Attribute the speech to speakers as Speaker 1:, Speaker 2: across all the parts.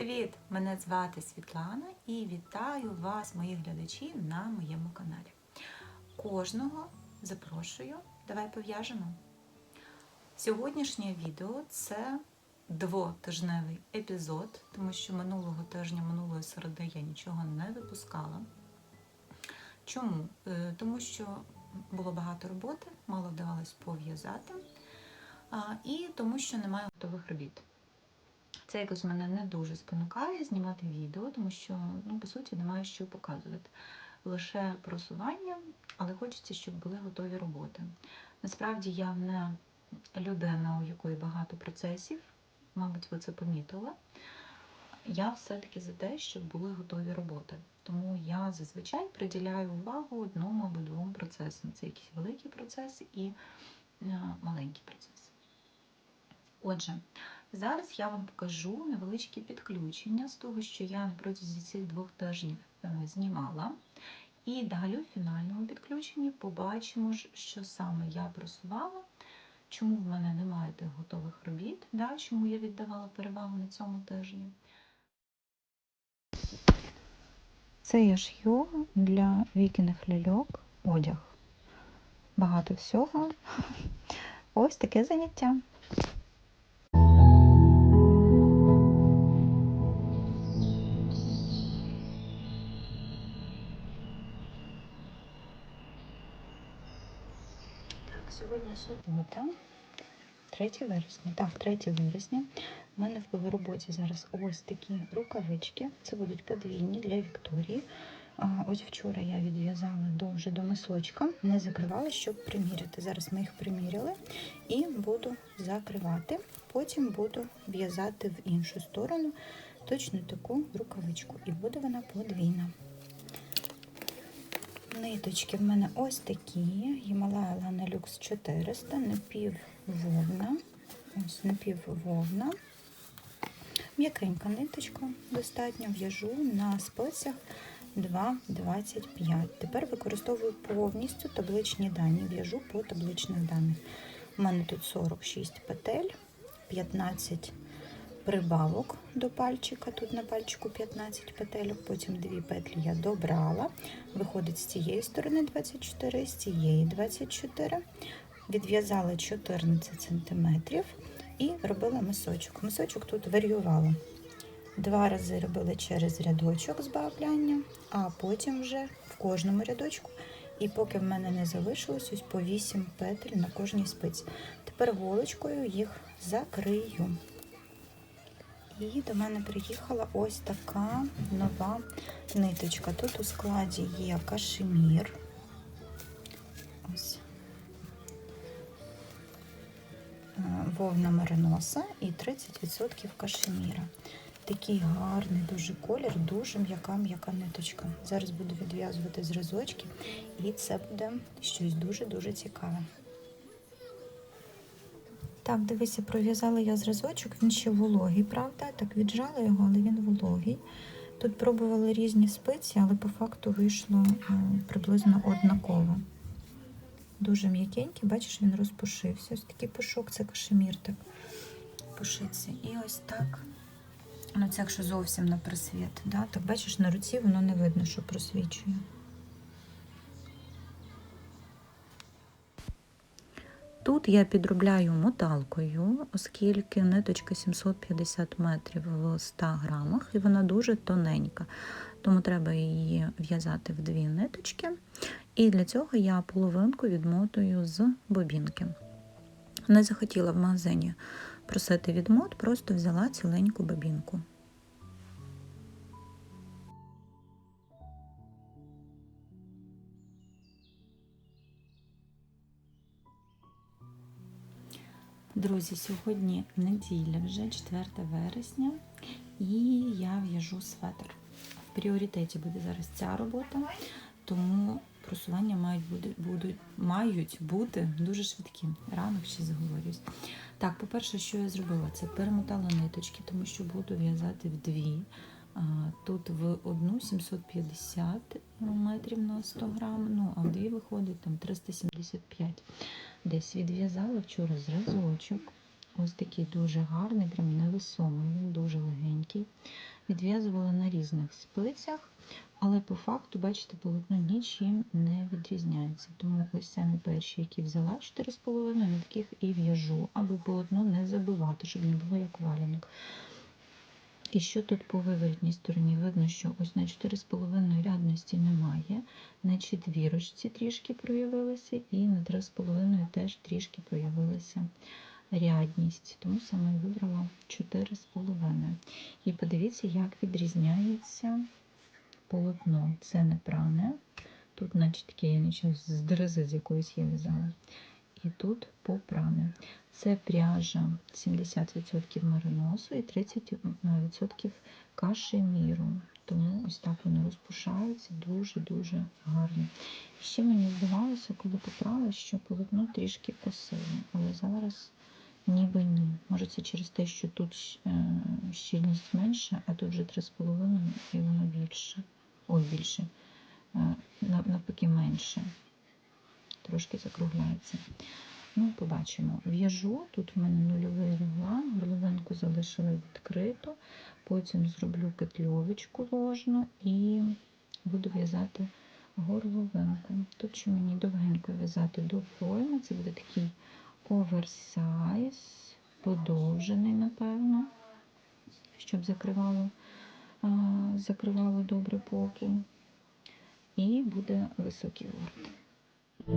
Speaker 1: Привіт! Мене звати Світлана і вітаю вас, мої глядачі, на моєму каналі. Кожного запрошую, давай пов'яжемо. Сьогоднішнє відео це двотижневий епізод, тому що минулого тижня, минулої середи я нічого не випускала. Чому? Е, Тому що було багато роботи, мало вдавалось пов'язати, і тому що немає готових робіт. Це якось мене не дуже спонукає знімати відео, тому що, ну, по суті, немає що показувати. Лише просування, але хочеться, щоб були готові роботи. Насправді я не людина, у якої багато процесів, мабуть, ви це помітили. Я все-таки за те, щоб були готові роботи. Тому я зазвичай приділяю увагу одному або двом процесам. Це якісь великі процеси і е, маленькі процеси. Отже, зараз я вам покажу невеличкі підключення з того, що я протязі цих двох тижнів е, знімала. І далі у фінальному підключенні побачимо, що саме я просувала, чому в мене немає тих готових робіт, да, чому я віддавала перевагу на цьому тижні. Це я шью для вікіних ляльок одяг. Багато всього. Ось таке заняття. Сьогодні субота, 3 вересня. Так, 3 вересня. У мене в роботі зараз ось такі рукавички. Це будуть подвійні для Вікторії. Ось вчора я відв'язала до, до мисочка, не закривала, щоб приміряти. Зараз ми їх приміряли і буду закривати. Потім буду в'язати в іншу сторону точно таку рукавичку. І буде вона подвійна. Ниточки в мене ось такі. Гімалая Lux 400, напіввовна. Ось напіввовна. М'якенька ниточка достатньо в'яжу на спицях 2,25. Тепер використовую повністю табличні дані. В'яжу по табличних даних. У мене тут 46 петель, 15 прибавок до пальчика. Тут на пальчику 15 петельок, потім дві петлі я добрала. Виходить з цієї сторони 24, з цієї 24. Відв'язала 14 см і робила мисочок. Мисочок тут варіювала. Два рази робила через рядочок збавляння, а потім вже в кожному рядочку. І поки в мене не залишилось ось по 8 петель на кожній спиці. Тепер голочкою їх закрию. І до мене приїхала ось така нова ниточка. Тут у складі є кашемір. Ось. Е, Вовна мериноса і 30% кашеміра. Такий гарний дуже колір, дуже м'яка м'яка ниточка. Зараз буду відв'язувати зразочки, і це буде щось дуже-дуже цікаве. Так, дивися, пров'язала я зразочок, він ще вологий, правда? Так віджала його, але він вологий. Тут пробували різні спиці, але по факту вийшло е, приблизно однаково. Дуже м'якенький, бачиш, він розпушився. Ось такий пушок, це кашемір так пушиться. І ось так. Ну, це якщо зовсім на просвіт. Да? Так бачиш, на руці воно не видно, що просвічує. Тут я підробляю моталкою, оскільки ниточка 750 метрів в 100 грамах, і вона дуже тоненька, тому треба її в'язати в дві ниточки. І для цього я половинку відмотую з бобінки. Не захотіла в магазині просити відмот, просто взяла ціленьку бобінку. Друзі, сьогодні неділя, вже 4 вересня, і я в'яжу светр. В пріоритеті буде зараз ця робота, тому просування мають бути, будуть, мають бути дуже швидкі. Ранок ще заговорюсь. Так, по-перше, що я зробила? Це перемотала ниточки, тому що буду в'язати в дві. Тут в одну 750 метрів на 100 грам, ну а в дві виходить там 375. Десь відв'язала вчора зразочок. Ось такий дуже гарний, прям невесомий, він дуже легенький. відв'язувала на різних спицях, але по факту, бачите, полотно нічим не відрізняється. Тому ось самі перші, які взяла 4,5, на таких і в'яжу, аби полотно не забивати, щоб не було як валянок. І що тут по виворітній стороні? Видно, що ось на 4,5 рядності немає, на четвірочці трішки проявилася, і на 3,5 теж трішки проявилася рядність. Тому саме вибрала 4,5. І подивіться, як відрізняється полотно. Це не пране. Тут, наче таке, я нічого з дерези з якоїсь я в'язала. І тут попране. Це пряжа 70% мериносу і 30% кашеміру. Тому ось так вони розпушаються дуже-дуже гарно. Ще мені здавалося, коли поправила, що полотно трішки косило. Але зараз ніби ні. Може це через те, що тут е, щільність менша, а тут вже 3,5 і воно більше. Ой, більше. Е, Навпаки менше. Трошки закругляється. Ну, побачимо. В'яжу, тут в мене нульовий реглан, горловинку залишила відкриту, потім зроблю петльовочку ложну і буду в'язати горловинку. Тут ще мені довгенько в'язати до пройми, це буде такий оверсайз, подовжений, напевно, щоб закривало, закривало добре попу. І буде високий ворот. Так,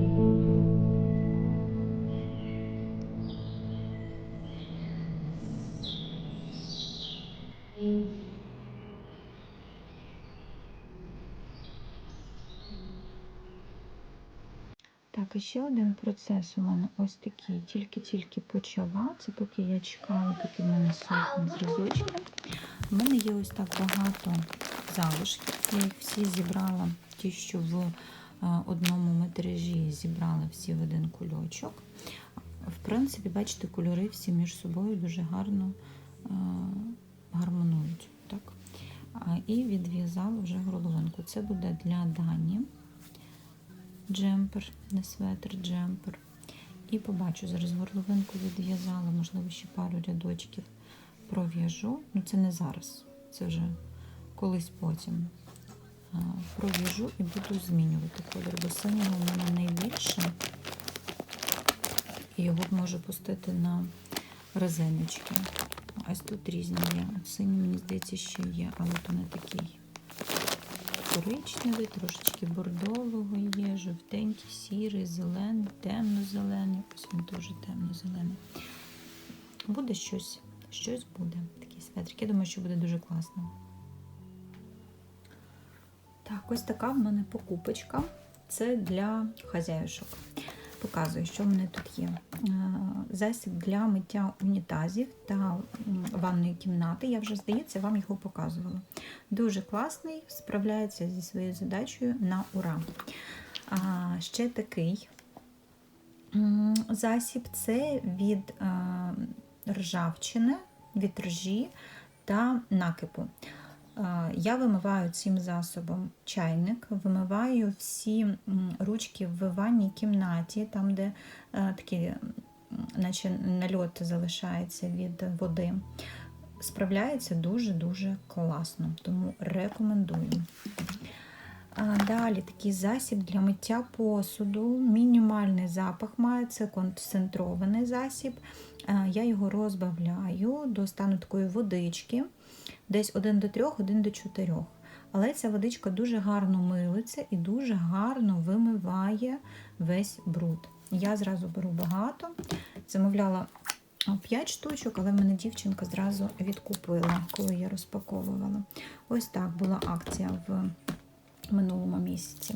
Speaker 1: і ще один процес у мене ось такий. Тільки-тільки почала. Поки я чекала, поки в мене сохне зразочки. У мене є ось так багато залишків. Я їх всі зібрала, ті, що в одному метражі зібрала всі в один кульочок. В принципі, бачите, кольори всі між собою дуже гарно е, гармонують. Так? І відв'язала вже горловинку. Це буде для Дані джемпер, не светр, джемпер. І побачу, зараз горловинку відв'язала, можливо, ще пару рядочків пров'яжу. Ну, це не зараз, це вже колись потім. А, Пров'яжу і буду змінювати колір, бо синього в мене найбільше. І його можу пустити на резиночки. Ось тут різні є. Синій, мені здається, ще є, але то не такий коричневий, трошечки бордового є, жовтенький, сірий, зелений, темно-зелений. Ось він теж темно-зелений. Буде щось, щось буде. Такий светрик. Я думаю, що буде дуже класно. Так, ось така в мене покупочка. Це для хазяюшок. Показую, що в мене тут є. Е, Засіб для миття унітазів та ванної кімнати. Я вже, здається, вам його показувала. Дуже класний, справляється зі своєю задачею на ура. А, ще такий засіб це від е, ржавчини, від ржі та накипу. Я вимиваю цим засобом чайник, вимиваю всі ручки в ванній кімнаті, там, де е, такі, наче нальот залишається від води. Справляється дуже-дуже класно, тому рекомендую. Далі такий засіб для миття посуду. Мінімальний запах має, це концентрований засіб. Я його розбавляю до стану такої водички, десь 1 до 3, 1 до 4. Але ця водичка дуже гарно милиться і дуже гарно вимиває весь бруд. Я зразу беру багато, замовляла 5 штучок, але в мене дівчинка зразу відкупила, коли я розпаковувала. Ось так була акція в минулому місяці.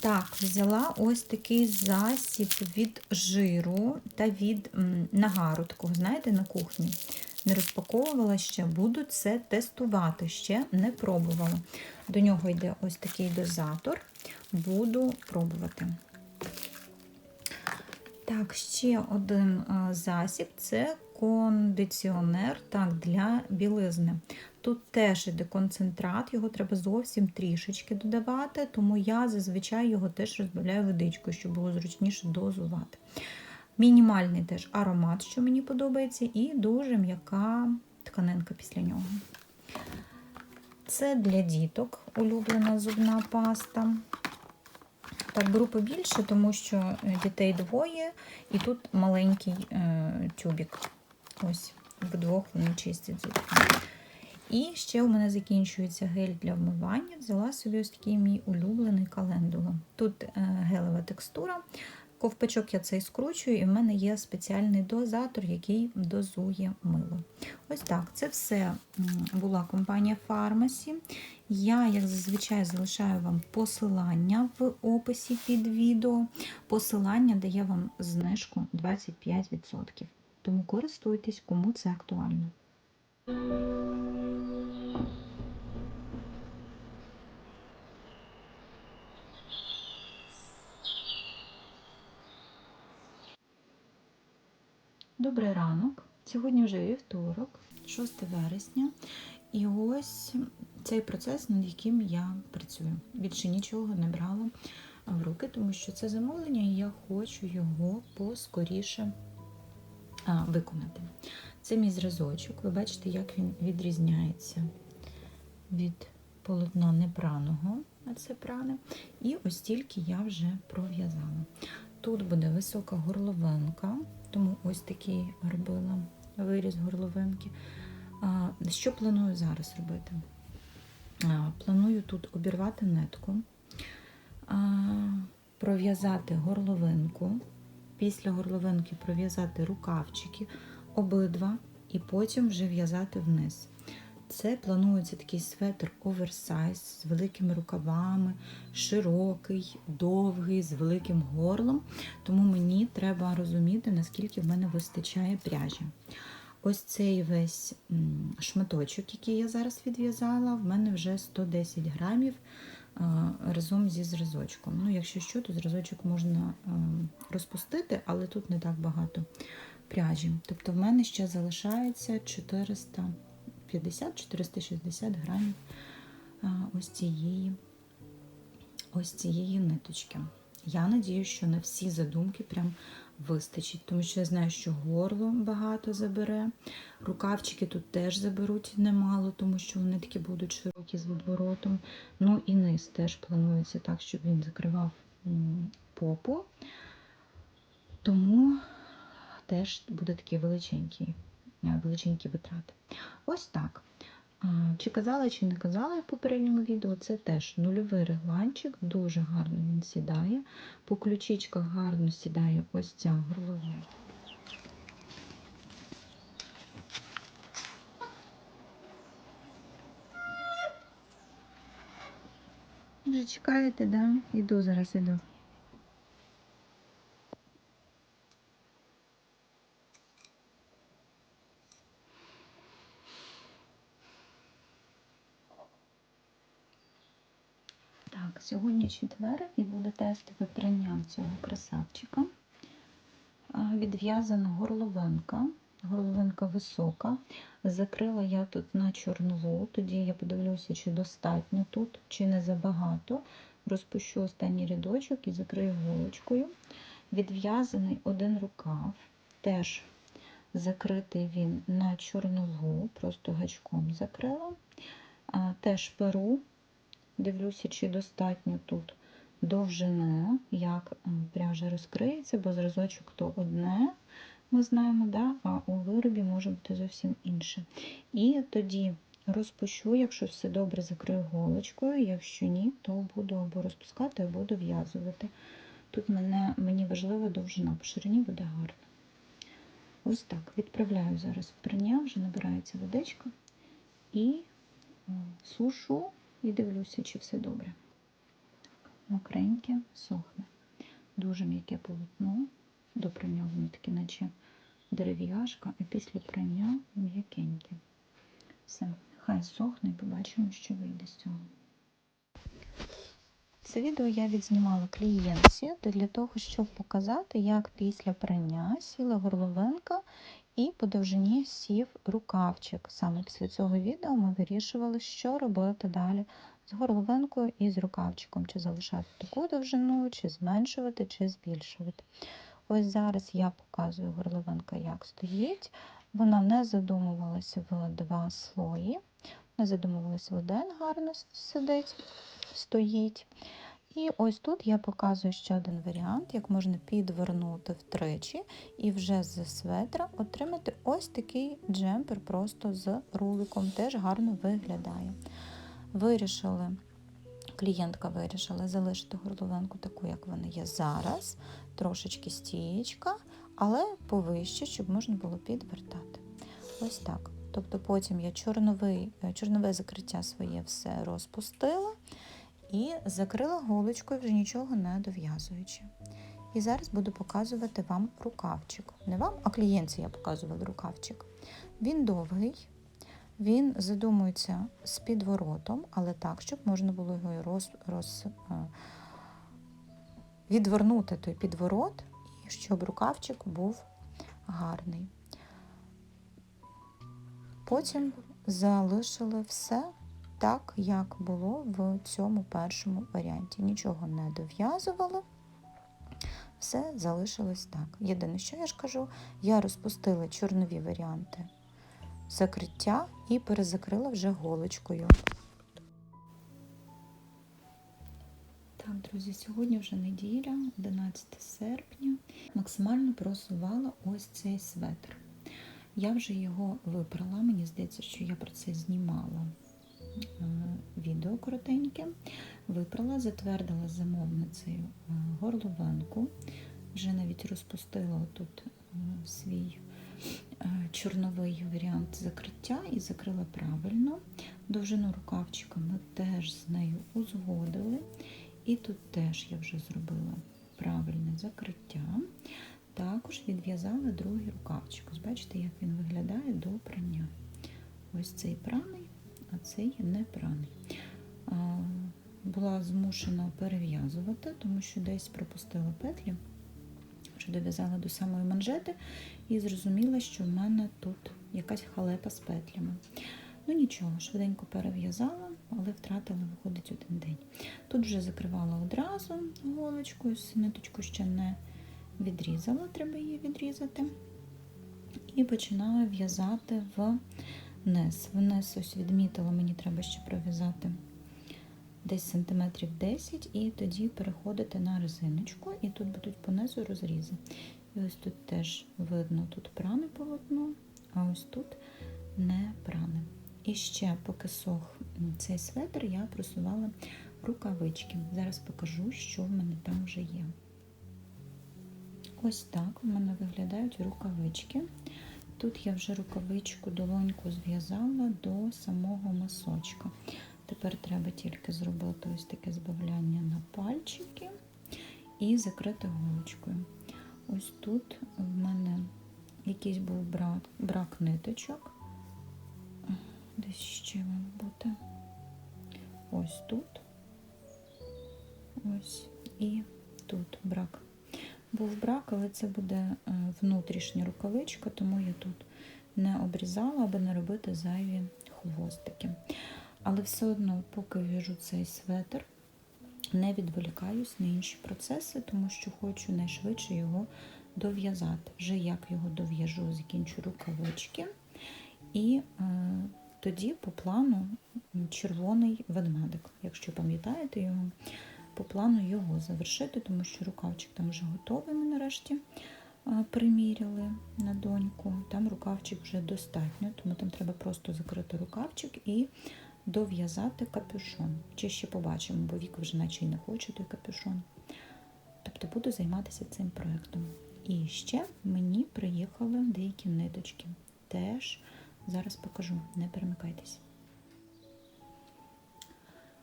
Speaker 1: Так, взяла ось такий засіб від жиру та від нагару, такого, знаєте, на кухні. Не розпаковувала ще, буду це тестувати, ще не пробувала. До нього йде ось такий дозатор, буду пробувати. Так, ще один засіб це кондиціонер так, для білизни. Тут теж іде концентрат, його треба зовсім трішечки додавати, тому я зазвичай його теж розбавляю водичкою, щоб було зручніше дозувати. Мінімальний теж аромат, що мені подобається, і дуже м'яка тканинка після нього. Це для діток улюблена зубна паста. Так, беру побільше, тому що е, дітей двоє, і тут маленький е, тюбік. Ось, вдвох вони чистять зубки. І ще у мене закінчується гель для вмивання. Взяла собі ось такий мій улюблений календула. Тут е, гелева текстура. Ковпачок я цей скручую, і в мене є спеціальний дозатор, який дозує мило. Ось так, це все була компанія Pharmacy. Я, як зазвичай, залишаю вам посилання в описі під відео. Посилання дає вам знижку 25%. Тому користуйтесь, кому це актуально. Добрий ранок. Сьогодні вже вівторок, 6 вересня. І ось цей процес, над яким я працюю. Більше нічого не брала в руки, тому що це замовлення, і я хочу його поскоріше а, виконати. Це мій зразочок. Ви бачите, як він відрізняється від полотна непраного, а це пране. І ось тільки я вже пров'язала. Тут буде висока горловинка, тому ось такий робила виріз горловинки. Що планую зараз робити? Планую тут обірвати нитку, пров'язати горловинку, після горловинки пров'язати рукавчики обидва, і потім вже в'язати вниз. Це планується такий светр оверсайз з великими рукавами, широкий, довгий, з великим горлом. Тому мені треба розуміти, наскільки в мене вистачає пряжі. Ось цей весь шматочок, який я зараз відв'язала, в мене вже 110 грамів разом зі зразочком. Ну, якщо що, то зразочок можна розпустити, але тут не так багато пряжі. Тобто в мене ще залишається 450-460 грамів ось цієї, ось цієї ниточки. Я надію, що на всі задумки прям вистачить, тому що я знаю, що горло багато забере. Рукавчики тут теж заберуть немало, тому що вони такі будуть широкі з відворотом. Ну і низ теж планується так, щоб він закривав попу. Тому теж буде такі величенькі, е, величенькі витрати. Ось так. Чи казала, чи не казала я в попередньому відео, це теж нульовий регланчик, дуже гарно він сідає. По ключичках гарно сідає ось ця горлова. Вже чекаєте, да? Іду зараз іду. Так, сьогодні четвер і буде тестове прання цього красавчика. Відв'язана горловинка. Горловинка висока. Закрила я тут на чорнову, тоді я подивлюся, чи достатньо тут, чи не забагато. Розпущу останній рядочок і закрию голочкою. Відв'язаний один рукав, теж закритий він на чорнову, просто гачком закрила. Теж перу Дивлюся, чи достатньо тут довжини, як пряжа розкриється, бо зразочок то одне, ми знаємо, да? а у виробі може бути зовсім інше. І тоді розпущу, якщо все добре закрию голочкою, якщо ні, то буду або розпускати, або дов'язувати. Тут мене, мені важлива довжина, по ширині буде гарно. Ось так. Відправляю зараз в прання, вже набирається водичка і сушу і дивлюся, чи все добре. Мокреньке, сохне. Дуже м'яке полотно. До прання воно таке, наче дерев'яшка, а після прання м'якеньке. Все, хай сохне і побачимо, що вийде з цього. Це відео я відзнімала клієнтці для того, щоб показати, як після прання сіла горловинка і по довжині сів рукавчик. Саме після цього відео ми вирішували, що робити далі з горловинкою і з рукавчиком, чи залишати таку довжину, чи зменшувати, чи збільшувати. Ось зараз я показую горловинка, як стоїть. Вона не задумувалася в два слої, Не задумувалися, один гарно сидить, стоїть. І ось тут я показую ще один варіант, як можна підвернути втричі і вже з светра отримати ось такий джемпер просто з руликом. Теж гарно виглядає. Вирішили, клієнтка вирішила залишити горловинку таку, як вона є зараз, трошечки стієчка, але повище, щоб можна було підвертати. Ось так. Тобто потім я чорновий, е, чорнове закриття своє все розпустила і закрила голочкою, вже нічого не дов'язуючи. І зараз буду показувати вам рукавчик. Не вам, а клієнтці я показувала рукавчик. Він довгий, він задумується з підворотом, але так, щоб можна було його роз, роз, е, відвернути той підворот, і щоб рукавчик був гарний. Потім залишили все так, як було в цьому першому варіанті. Нічого не дов'язували, все залишилось так. Єдине, що я ж кажу, я розпустила чорнові варіанти закриття і перезакрила вже голочкою. Так, друзі, сьогодні вже неділя, 11 серпня. Максимально просувала ось цей светр. Я вже його випрала, мені здається, що я про це знімала е, відео коротеньке. Випрала, затвердила замовницею е, горловинку. Вже навіть розпустила тут е, свій чорновий варіант закриття і закрила правильно. Довжину рукавчика ми теж з нею узгодили. І тут теж я вже зробила правильне закриття. Також відв'язала другий рукавчик. Ось бачите, як він виглядає до прання. Ось цей праний, а цей не праний. Була змушена перев'язувати, тому що десь пропустила петлі, вже дов'язала до самої манжети і зрозуміла, що в мене тут якась халепа з петлями. Ну нічого, швиденько перев'язала, але втратила, виходить, один день. Тут вже закривала одразу голочкою, ниточку ще не відрізала, треба її відрізати. І починаю в'язати вниз. Вниз ось відмітила, мені треба ще пров'язати десь сантиметрів 10 і тоді переходити на резиночку, і тут будуть понизу розрізи. І ось тут теж видно тут пране полотно, а ось тут не пране. І ще, поки сох цей светр, я просувала рукавички. Зараз покажу, що в мене там вже є. Ось так в мене виглядають рукавички. Тут я вже рукавичку долоньку зв'язала до самого масочка. Тепер треба тільки зробити ось таке збавляння на пальчики і закрити голочкою. Ось тут в мене якийсь був брак, брак ниточок. Десь ще має бути. Ось тут. Ось і тут брак. Був брак, але це буде е, внутрішня рукавичка, тому я тут не обрізала, аби не робити зайві хвостики. Але все одно, поки в'яжу цей светр, не відволікаюсь на інші процеси, тому що хочу найшвидше його дов'язати. Вже як його дов'яжу, закінчу рукавички. І е, тоді по плану червоний ведмедик, якщо пам'ятаєте його, по плану його завершити, тому що рукавчик там вже готовий. Ми нарешті приміряли на доньку. Там рукавчик вже достатньо, тому там треба просто закрити рукавчик і дов'язати капюшон. Чи ще побачимо, бо вік вже наче й не хоче той капюшон. Тобто буду займатися цим проєктом. І ще мені приїхали деякі ниточки. Теж зараз покажу, не перемикайтесь.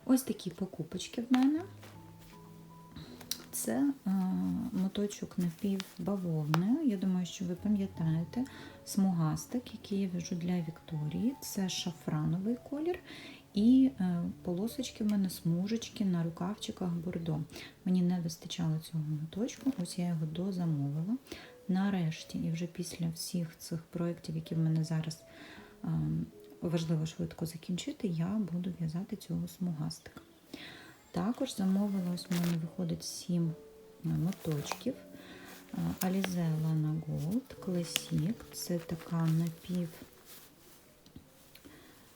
Speaker 1: Ось такі покупочки в мене. Це а, моточок напівбавовни. Я думаю, що ви пам'ятаєте смугастик, який я в'яжу для Вікторії. Це шафрановий колір. І е, полосочки в мене смужечки на рукавчиках бордо. Мені не вистачало цього моточку, ось я його дозамовила. Нарешті, і вже після всіх цих проєктів, які в мене зараз е, важливо швидко закінчити, я буду в'язати цього смугастика. Також замовила, ось у мене виходить 7 моточків. Alize Lana Gold Classic. Це така напів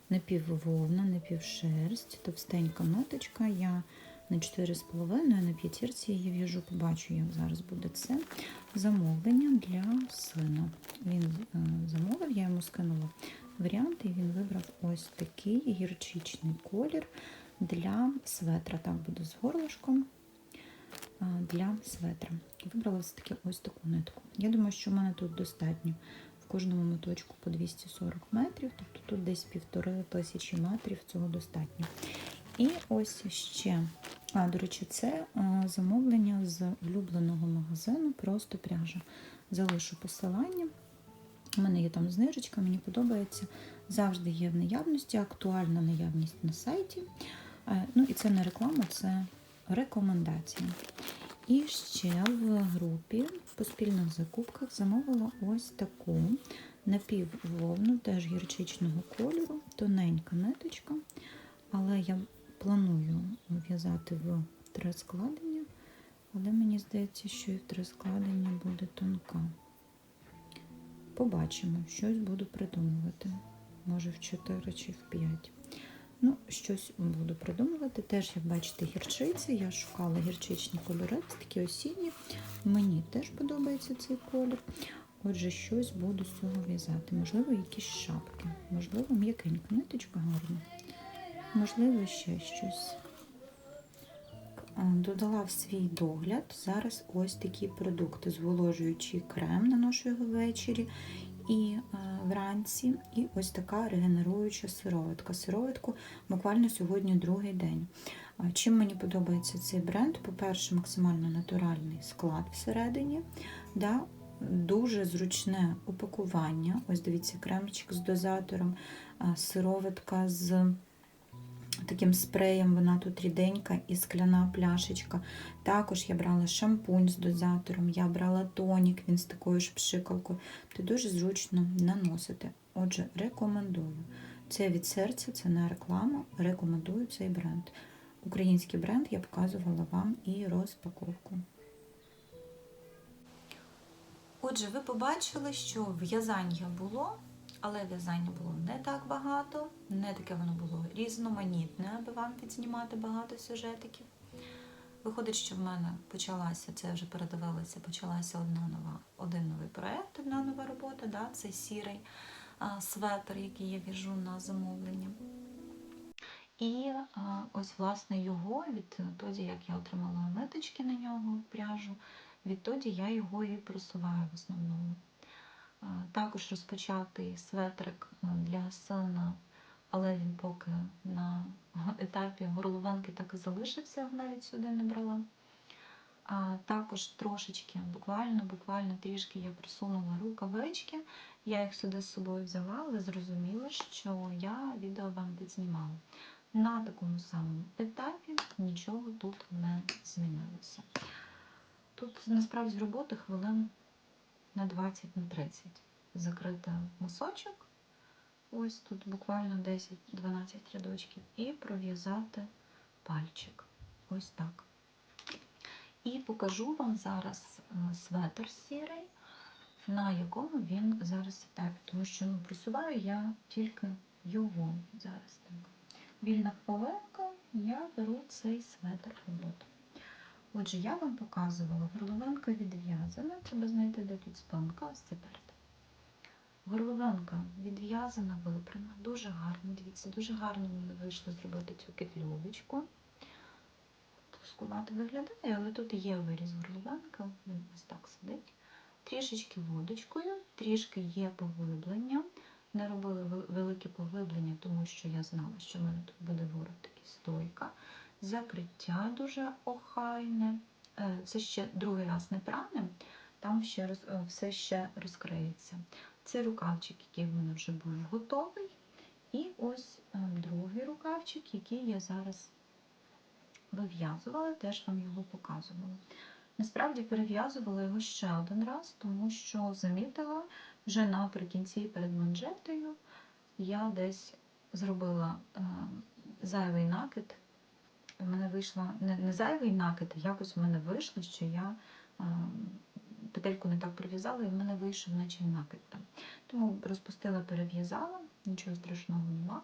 Speaker 1: напіввовна, напівшерсть, товстенька ниточка. Я на 4,5, на п'ятірці її в'яжу, побачу, як зараз буде це. Замовлення для сина. Він е, замовив, я йому скинула варіант, і він вибрав ось такий гірчичний колір для светра. Так буде з горлышком для светра. Вибрала ось таки ось таку нитку. Я думаю, що в мене тут достатньо в кожному моточку по 240 метрів, тобто тут десь півтори тисячі метрів, цього достатньо. І ось ще, а, до речі, це замовлення з улюбленого магазину, просто пряжа. Залишу посилання. У мене є там знижечка, мені подобається. Завжди є в наявності, актуальна наявність на сайті. Е, Ну і це не реклама, це рекомендації. І ще в групі по спільних закупках замовила ось таку напіввовну, теж гірчичного кольору, тоненька ниточка. Але я планую в'язати в три складення, але мені здається, що і в три складення буде тонка. Побачимо, щось буду придумувати. Може в 4 чи в 5. Ну, щось буду придумувати. Теж, як бачите, гірчиці. Я шукала гірчичні кольори, такі осінні. Мені теж подобається цей колір. Отже, щось буду з цього в'язати. Можливо, якісь шапки, можливо, м'якенька ниточка гарна. Можливо, ще щось. Е, Додала в свій догляд зараз ось такі продукти. Зволожуючий крем наношу його ввечері і е, вранці. І ось така регенеруюча сироватка. Сироватку буквально сьогодні другий день. Чим мені подобається цей бренд? По-перше, максимально натуральний склад всередині. Да? Дуже зручне упакування. Ось дивіться, кремчик з дозатором, сироватка з таким спреєм, вона тут ріденька і скляна пляшечка. Також я брала шампунь з дозатором, я брала тонік, він з такою ж пшикалкою. Це дуже зручно наносити. Отже, рекомендую. Це від серця, це не реклама. Рекомендую цей бренд. Український бренд я показувала вам і розпаковку.
Speaker 2: Отже, ви побачили, що в'язання було, але в'язання було не так багато, не таке воно було різноманітне, аби вам підзнімати багато сюжетиків. Виходить, що в мене почалася, це вже передивилася, почалася одна нова, один новий проєкт, одна нова робота, да, це сірий а, светр, який я в'яжу на замовлення. І а, ось, власне, його відтоді, як я отримала ниточки на нього, пряжу, відтоді я його і просуваю в основному. Також розпочатий светрик для сина, але він поки на етапі горловинки так і залишився, навіть сюди не брала. А також трошечки, буквально, буквально трішки я присунула рукавички. Я їх сюди з собою взяла, але зрозуміла, що я відео вам підзнімала. На такому самому етапі нічого тут не змінилося. Тут насправді роботи хвилин на 20 на 30. Закрити носочок, ось тут буквально 10-12 рядочків, і пров'язати пальчик. Ось так. І покажу вам зараз е, светр сірий, на якому він зараз етапі, тому що ну, просуваю я тільки його зараз так. Вільна хвилинка, я беру цей светр роботу. Отже, я вам показувала, горловинка відв'язана, треба знайти, де тут спинка, ось це перед. Горловинка відв'язана, випрана, дуже гарно. Дивіться, дуже гарно мені вийшло зробити цю кетльовочку. Тускувато виглядає, але тут є виріз горловинки, він ось так сидить. Трішечки водочкою, трішки є поглиблення. Не робила велике поглиблення, тому що я знала, що в мене тут буде ворот такий стойка. Закриття дуже охайне. Це ще другий раз не пране, там ще роз, е, все ще розкриється. Це рукавчик, який в мене вже був готовий. І ось е, другий рукавчик, який я зараз вив'язувала, теж вам його показувала. Насправді перев'язувала його ще один раз, тому що замітила вже наприкінці перед манжетою я десь зробила е, зайвий накид. У мене вийшла не, не зайвий накид, а якось в мене вийшло, що я е, петельку не так прив'язала, і в мене вийшов наче накид там. Тому розпустила, перев'язала, нічого страшного нема.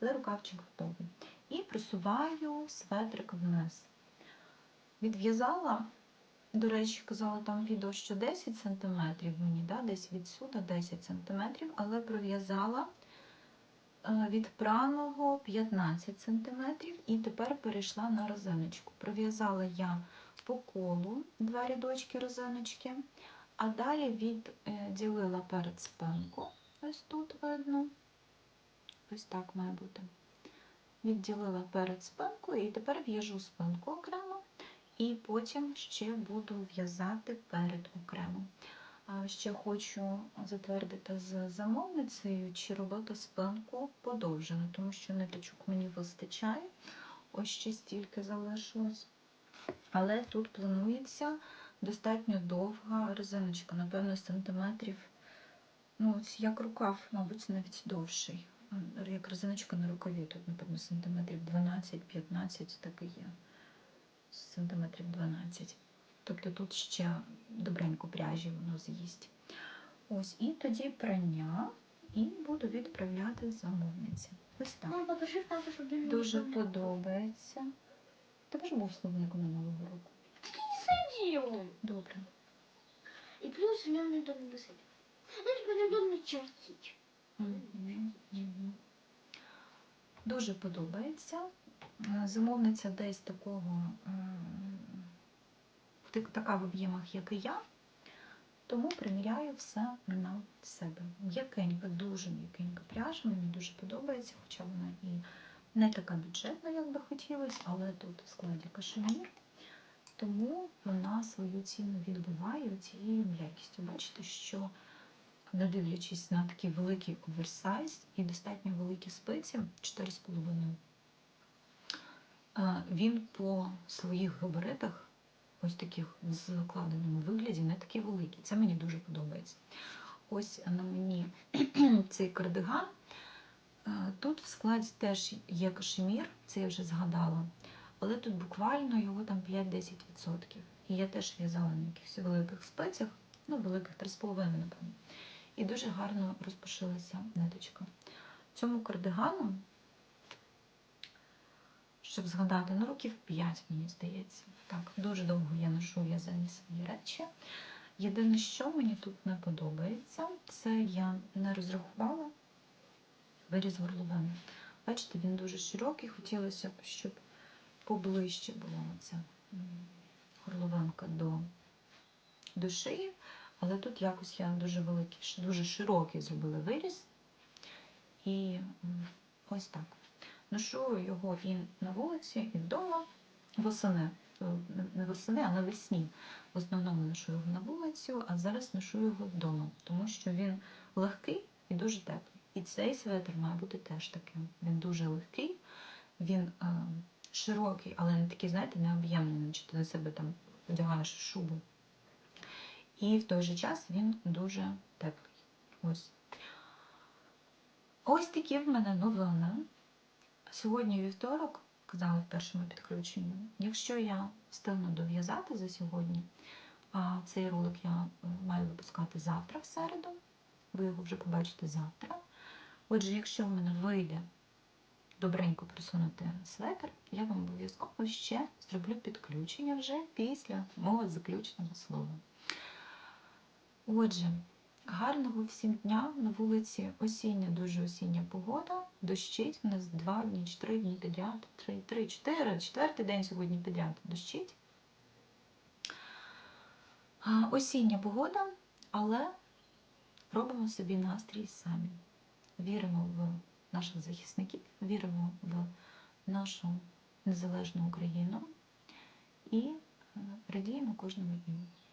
Speaker 1: але рукавчик готовий. І присуваю светрик вниз. Відв'язала, до речі, казала там відео, що 10 см мені, да, десь відсюди 10 см, але пров'язала від праного 15 см і тепер перейшла на розиночку. Пров'язала я по колу два рядочки розиночки, а далі відділила перед спинку. Ось тут видно. Ось так має бути. Відділила перед спинкою і тепер в'яжу спинку окремо, і потім ще буду в'язати перед окремо. Ще хочу затвердити з замовницею, чи робити спинку подовжену, тому що ниточок мені вистачає. Ось ще стільки залишилось. Але тут планується достатньо довга резиночка, напевно, сантиметрів. Ну, ось як рукав, мабуть, навіть довший. Як резиночка на рукаві, тут, напевно, сантиметрів 12-15, так і є. Сантиметрів 12. Тобто тут ще добренько пряжі воно з'їсть. Ось, і тоді прання, і буду відправляти замовниці. Ось так.
Speaker 3: Мама, покажи папу, щоб він
Speaker 1: Дуже
Speaker 3: не
Speaker 1: подобається. Тебе ж був словник минулого року.
Speaker 3: сидів.
Speaker 1: Добре.
Speaker 3: І плюс в ньому не дома не сидів. Ну, типа не дома чертить.
Speaker 1: Мгм, мгм. Дуже подобається. Е, Замовниця десь такого така в об'ємах, як і я, тому приміряю все на себе. М'якенька, дуже м'якенька пряжа, мені дуже подобається, хоча вона і не така бюджетна, як би хотілося, але тут у складі кашемір. Тому вона свою ціну відбиває цією м'якістю. Бачите, що не дивлячись на такий великий оверсайз і достатньо великі спиці 4,5. е, Він по своїх габаритах, ось таких в закладеному вигляді, не такий великий. Це мені дуже подобається. Ось на мені цей кардиган. Е, Тут в складі теж є кашемір, це я вже згадала. Але тут буквально його там 5-10%. І я теж в'язала на якихось великих спецях, ну, великих 3,5, напевно. І дуже гарно розпошилася ниточка. Цьому кардигану, щоб згадати, ну років 5, мені здається. Так, дуже довго я ношу в'язані свої речі. Єдине, що мені тут не подобається, це я не розрахувала виріз горловини. Бачите, він дуже широкий, хотілося б, щоб поближче була ця горловинка до, до шиї. Але тут якось я дуже великий, дуже широкий зробила виріз. І ось так. Ношу його і на вулиці, і вдома восени. Е, не- восени, а навесні. В основному ношу його на вулицю, а зараз ношу його вдома, тому що він легкий і дуже теплий. І цей светр має бути теж таким. Він дуже легкий, він е, широкий, але не такий, знаєте, не об'ємний, наче ти на себе там одягаєш шубу. І в той же час він дуже теплий. Ось. Ось такі в мене новини. Сьогодні вівторок, казала в першому підключенні. Якщо я встигну дов'язати за сьогодні, а цей ролик я е, маю випускати завтра в середу. Ви його вже побачите завтра. Отже, якщо в мене вийде добренько присунути светр, я вам обов'язково ще зроблю підключення вже після мого заключного слова. Отже, гарного всім дня на вулиці осіння, дуже осіння погода. Дощить у нас два дні, три дні підряд, три, три, чотири, четвертий день сьогодні підряд дощить. Осіння погода, але робимо собі настрій самі. Віримо в наших захисників, віримо в нашу незалежну Україну і е, радіємо кожному дню.